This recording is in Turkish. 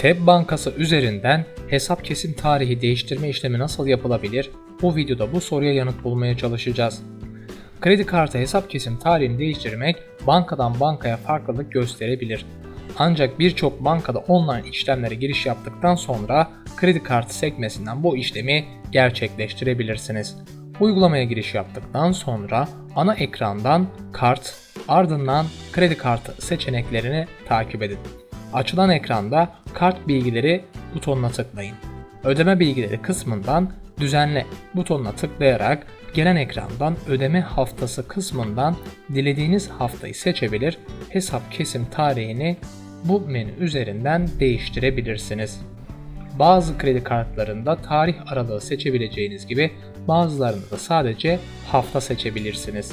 TEB bankası üzerinden hesap kesim tarihi değiştirme işlemi nasıl yapılabilir? Bu videoda bu soruya yanıt bulmaya çalışacağız. Kredi kartı hesap kesim tarihini değiştirmek bankadan bankaya farklılık gösterebilir. Ancak birçok bankada online işlemlere giriş yaptıktan sonra kredi kartı sekmesinden bu işlemi gerçekleştirebilirsiniz. Uygulamaya giriş yaptıktan sonra ana ekrandan kart, ardından kredi kartı seçeneklerini takip edin. Açılan ekranda kart bilgileri butonuna tıklayın. Ödeme bilgileri kısmından düzenle butonuna tıklayarak gelen ekrandan ödeme haftası kısmından dilediğiniz haftayı seçebilir, hesap kesim tarihini bu menü üzerinden değiştirebilirsiniz. Bazı kredi kartlarında tarih aralığı seçebileceğiniz gibi bazılarında da sadece hafta seçebilirsiniz.